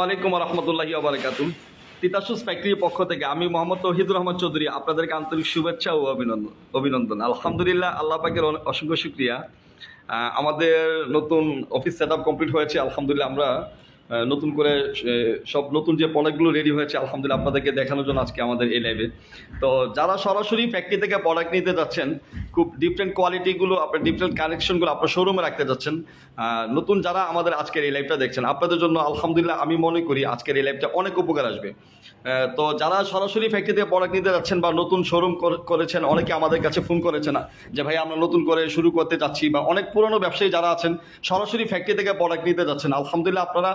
ওয়ালাইকুম রহমতুল্লাহি আবরাকাতু তিতাসুস ফ্যাক্টরির পক্ষ থেকে আমি মোহাম্মদ তৌহিদুর রহমান চৌধুরী আপনাদেরকে আন্তরিক শুভেচ্ছা ও অভিনন্দন অভিনন্দন। আলহামদুলিল্লাহ, আল্লাহ পাকের অসংখ্য শুক্রিয়া। আমাদের নতুন অফিস সেট আপ কমপ্লিট হয়েছে, আলহামদুলিল্লাহ আমরা নতুন করে সব নতুন যে প্রোডাক্টগুলো রেডি হয়েছে, আলহামদুলিল্লাহ আপনাদেরকে দেখানোর জন্য আজকে আমাদের এই লাইভে তো যারা সরাসরি ফ্যাক্টরি থেকে প্রোডাক্ট নিতে যাচ্ছেন খুব ডিফারেন্ট কোয়ালিটিগুলো আপনার ডিফারেন্ট কানেকশনগুলো আপনার শোরুমে রাখতে যাচ্ছেন। নতুন যারা আমাদের আজকের এই লাইভটা দেখছেন, আপনাদের জন্য আলহামদুলিল্লাহ আমি মনে করি আজকের এই লাইভটা অনেক উপকার আসবে। তো যারা সরাসরি ফ্যাক্টরি থেকে প্রোডাক্ট নিতে যাচ্ছেন বা নতুন শোরুম করেছেন, অনেকে আমাদের কাছে ফোন করেছেন যে, ভাই, আমরা নতুন করে শুরু করতে যাচ্ছি। বা অনেক পুরনো ব্যবসায়ী যারা আছেন, সরাসরি ফ্যাক্টরি থেকে প্রোডাক্ট নিতে যাচ্ছেন। আলহামদুলিল্লাহ আপনারা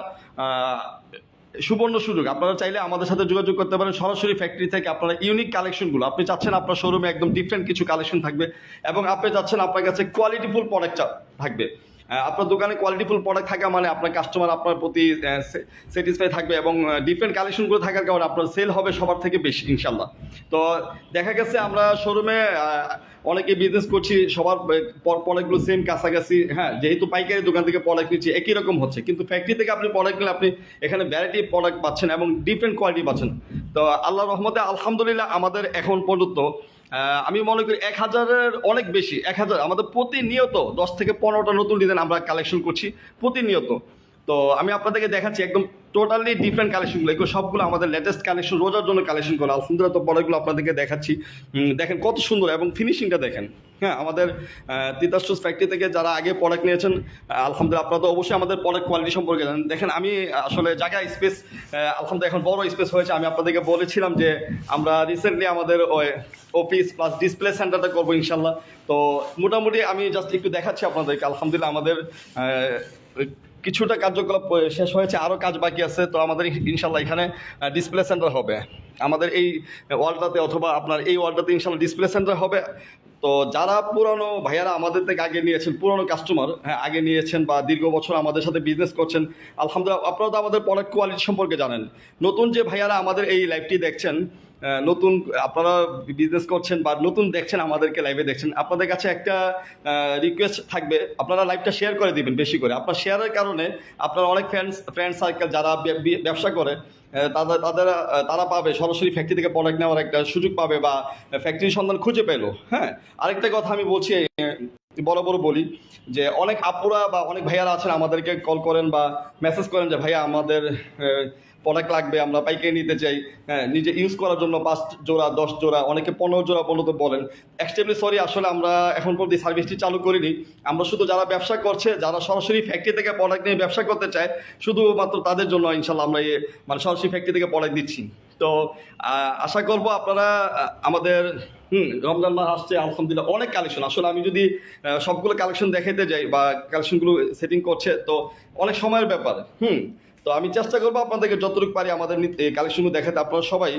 সুবর্ণ সুযোগ। আপনারা চাইলে আমাদের সাথে যোগাযোগ করতে পারেন। সরাসরি ফ্যাক্টরি থেকে আপনারা ইউনিক কালেকশনগুলো, আপনি চাচ্ছেন আপনার শোরুমে একদম ডিফারেন্ট কিছু কালেকশন থাকবে এবং আপনি চাচ্ছেন আপনার কাছে কোয়ালিটিফুল প্রোডাক্ট থাকবে। আপনার দোকানে কোয়ালিটিফুল প্রোডাক্ট থাকা মানে আপনার কাস্টমার আপনার প্রতি স্যাটিসফাই থাকবে এবং ডিফারেন্ট কালেকশনগুলো থাকার কারণে আপনার সেল হবে সবার থেকে বেশি ইনশাল্লাহ তো দেখা গেছে আমরা শোরুমে অনেকে বিজনেস করছি, সবার প্রোডাক্টগুলো সেম কাছাকাছি হ্যাঁ যেহেতু পাইকারি দোকান থেকে প্রোডাক্ট নিচ্ছি, একই রকম হচ্ছে। কিন্তু ফ্যাক্টরি থেকে আপনি প্রোডাক্ট নিলে আপনি এখানে ভ্যারাইটি প্রোডাক্ট পাচ্ছেন এবং ডিফারেন্ট কোয়ালিটি পাচ্ছেন। তো আল্লাহ রহমতে আলহামদুলিল্লাহ আমাদের এখন পর্যন্ত আমি মনে করি এক হাজারের অনেক বেশি, এক হাজার। আমাদের প্রতিনিয়ত দশ থেকে পনেরোটা নতুন ডিজাইন আমরা কালেকশন করছি, প্রতিনিয়ত। তো আমি আপনাদেরকে দেখাচ্ছি একদম টোটালি ডিফারেন্ট কালেকশনগুলো এগুলো সবগুলো আমাদের লেটেস্ট কালেকশন রোজার জন্য কালেকশন করা। আলহামদুলিল্লাহ তো পরেগুলো আপনাদেরকে দেখাচ্ছি। দেখেন কত সুন্দর এবং ফিনিশিংটা দেখেন। হ্যাঁ আমাদের তিতাসুস ফ্যাক্টরি থেকে যারা আগে প্রোডাক্ট নিয়েছেন আলহামদুলিল্লাহ আপনারা তো অবশ্যই আমাদের প্রোডাক্ট কোয়ালিটি সম্পর্কে জানেন। দেখেন, আমি আসলে জায়গা স্পেস আলহামদুলিল্লাহ এখন বড় স্পেস হয়েছে। আমি আপনাদেরকে বলেছিলাম যে আমরা রিসেন্টলি আমাদের ওই অফিস প্লাস ডিসপ্লে সেন্টারটা করব ইনশাল্লাহ। তো মোটামুটি আমি জাস্ট একটু দেখাচ্ছি আপনাদেরকে। আলহামদুলিল্লাহ আমাদের কিছুটা কার্যকলাপ শেষ হয়েছে আরও কাজ বাকি আছে, তো আমাদের ইনশাল্লাহ এখানে ডিসপ্লে সেন্টার হবে। আমাদের এই ওয়ালটাতে অথবা আপনার এই ওয়ালটাতে ইনশাল্লাহ ডিসপ্লে সেন্টার হবে। তো যারা পুরানো ভাইয়ারা আমাদের থেকে আগে নিয়েছেন, পুরানো কাস্টমার হ্যাঁ আগে নিয়েছেন বা দীর্ঘ বছর আমাদের সাথে বিজনেস করছেন, আলহামদুলিল্লাহ আপনারা তো আমাদের প্রোডাক্ট কোয়ালিটি সম্পর্কে জানেন। নতুন যে ভাইয়ারা আমাদের এই লাইভটি দেখছেন নতুন আপনারা বিজনেস করছেন বা নতুন দেখছেন আমাদেরকে লাইভে দেখছেন, আপনাদের কাছে একটা রিকোয়েস্ট থাকবে, আপনারা লাইভটা শেয়ার করে দিবেন বেশি করে। আপনার শেয়ারের কারণে আপনার অনেক ফ্রেন্ডস ফ্রেন্ড সার্কেল যারা ব্যবসা করে তাদের তাদের তারা পাবে সরাসরি ফ্যাক্টরি থেকে প্রোডাক্ট নেওয়ার একটা সুযোগ পাবে বা ফ্যাক্টরির সন্ধান খুঁজে পেল হ্যাঁ? আরেকটা কথা আমি বলছি বড় বড় বলি যে অনেক আপুরা বা অনেক ভাইয়ারা আছেন আমাদেরকে কল করেন বা মেসেজ করেন যে, ভাইয়া, আমাদের প্রোডাক্ট লাগবে, আমরা পাইকারি নিতে চাই। হ্যাঁ নিজে ইউজ করার জন্য পাঁচ জোড়া, দশ জোড়া, অনেকে পনেরো জোড়া পর্যন্ত বলেন। এক্সট্রিমলি সরি আসলে আমরা এখন পর্যন্ত সার্ভিসটি চালু করিনি। আমরা শুধু যারা ব্যবসা করছে, যারা সরাসরি ফ্যাক্টরি থেকে প্রোডাক্ট নিয়ে ব্যবসা করতে চায়, শুধুমাত্র তাদের জন্য ইনশাল্লাহ আমরা মানে সরাসরি ফ্যাক্টরি থেকে প্রোডাক্ট দিচ্ছি। তো আশা করব আপনারা আমাদের, হুম, রমজান মাস আসছে, আলহামদুলিল্লাহ, অনেক কালেকশন আসলে আমি যদি সবগুলো কালেকশন দেখাতে যাই বা কালেকশনগুলো সেটিং করছে, তো অনেক সময়ের ব্যাপার। হুম তো আমি চেষ্টা করব আপনাদেরকে যতটুকু পারি আমাদের কালেকশনগুলো দেখাতে। আপনারা সবাই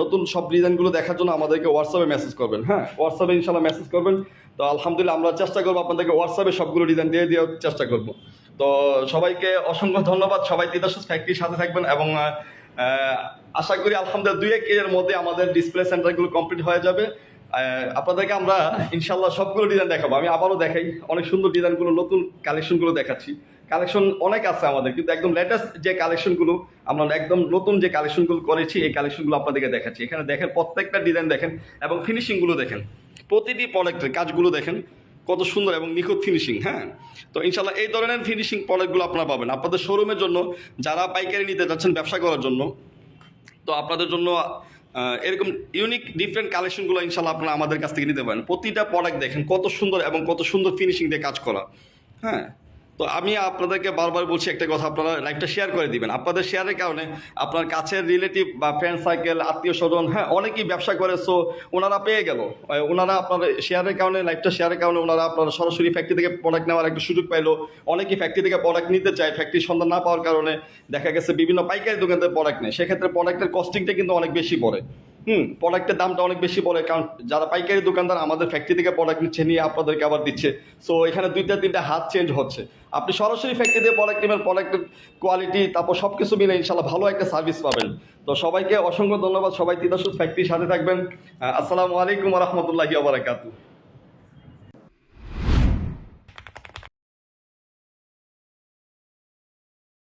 নতুন সব ডিজাইনগুলো দেখার জন্য আমাদেরকে হোয়াটসঅ্যাপে মেসেজ করবেন। হ্যাঁ হোয়াটসঅ্যাপে ইনশাল্লাহ মেসেজ করবেন। তো আলহামদুলিল্লাহ আমরা চেষ্টা করব আপনাদেরকে হোয়াটসঅ্যাপে সবগুলো ডিজাইন দিয়ে দেওয়ার চেষ্টা করব। তো সবাইকে অসংখ্য ধন্যবাদ। সবাই তিতাসুস ফ্যাক্টরির সাথে থাকবেন এবং আশা করি আলহামদুলিল্লাহ দুই এক এর মধ্যে আমাদের ডিসপ্লে সেন্টারগুলো কমপ্লিট হয়ে যাবে। আপনাদেরকে আমরা ইনশাল্লাহ সবগুলো ডিজাইন দেখাবো। আমি আবারও দেখাই, অনেক সুন্দর ডিজাইনগুলো নতুন কালেকশনগুলো দেখাচ্ছি। কালেকশন অনেক আছে আমাদের, কিন্তু একদম লেটেস্ট যে কালেকশনগুলো আমরা একদম নতুন যে কালেকশনগুলো করেছি, এই কালেকশনগুলো আপনাদেরকে দেখাচ্ছি। এখানে দেখেন প্রত্যেকটা ডিজাইন দেখেন এবং ফিনিশিংগুলো দেখেন। প্রতিটি প্রোডাক্টের কাজগুলো দেখেন, কত সুন্দর এবং নিখুঁত ফিনিশিং হ্যাঁ? তো ইনশাল্লাহ এই ধরনের ফিনিশিং প্রোডাক্টগুলো আপনারা পাবেন। আপনাদের শোরুমের জন্য, যারা পাইকারি নিতে যাচ্ছেন ব্যবসা করার জন্য, তো আপনাদের জন্য এরকম ইউনিক ডিফারেন্ট কালেকশনগুলো ইনশাল্লাহ আপনারা আমাদের কাছ থেকে নিতে পারেন। প্রতিটা প্রোডাক্ট দেখেন, কত সুন্দর এবং কত সুন্দর ফিনিশিং দিয়ে কাজ করা হ্যাঁ? তো আমি আপনাদেরকে বারবার বলছি একটা কথা, আপনারা লাইভটা শেয়ার করে দিবেন। আপনাদের শেয়ারের কারণে আপনার কাছের রিলেটিভ বা ফ্রেন্ড সার্কেল আত্মীয় স্বজন হ্যাঁ অনেকেই ব্যবসা করে সো ওনারা পেয়ে গেল। ওনারা আপনার শেয়ারের কারণে, লাইভটা শেয়ারের কারণে ওনারা আপনার সরাসরি ফ্যাক্টরি থেকে প্রোডাক্ট নেওয়ার একটা সুযোগ পাইলো। অনেকেই ফ্যাক্টরি থেকে প্রোডাক্ট নিতে চায় ফ্যাক্টরির সন্ধান না পাওয়ার কারণে দেখা গেছে বিভিন্ন পাইকারি দোকান থেকে প্রোডাক্ট নেয়। সেক্ষেত্রে প্রোডাক্টের কস্টিংটা কিন্তু অনেক বেশি পড়ে। হুম। প্রোডাক্টের দামটা অনেক বেশি পড়ে, কারণ যারা পাইকারি দোকানদার আমাদের ফ্যাক্টরি থেকে প্রোডাক্ট নিচ্ছে, নিয়ে আপনাদেরকে আবার দিচ্ছে। সো এখানে দুইটা, তিনটা হাত চেঞ্জ হচ্ছে। আপনি সরাসরি ফ্যাক্টরি দিয়ে প্রোডাক্ট নেবেন প্রোডাক্টের কোয়ালিটি তারপর সব কিছু মিলে ইনশাল্লাহ ভালো একটা সার্ভিস পাবেন। তো সবাইকে অসংখ্য ধন্যবাদ। সবাই তিতাসুদ ফ্যাক্টরির সাথে থাকবেন। আসসালামু আলাইকুম রহমতুল্লাহি আবরাকাতু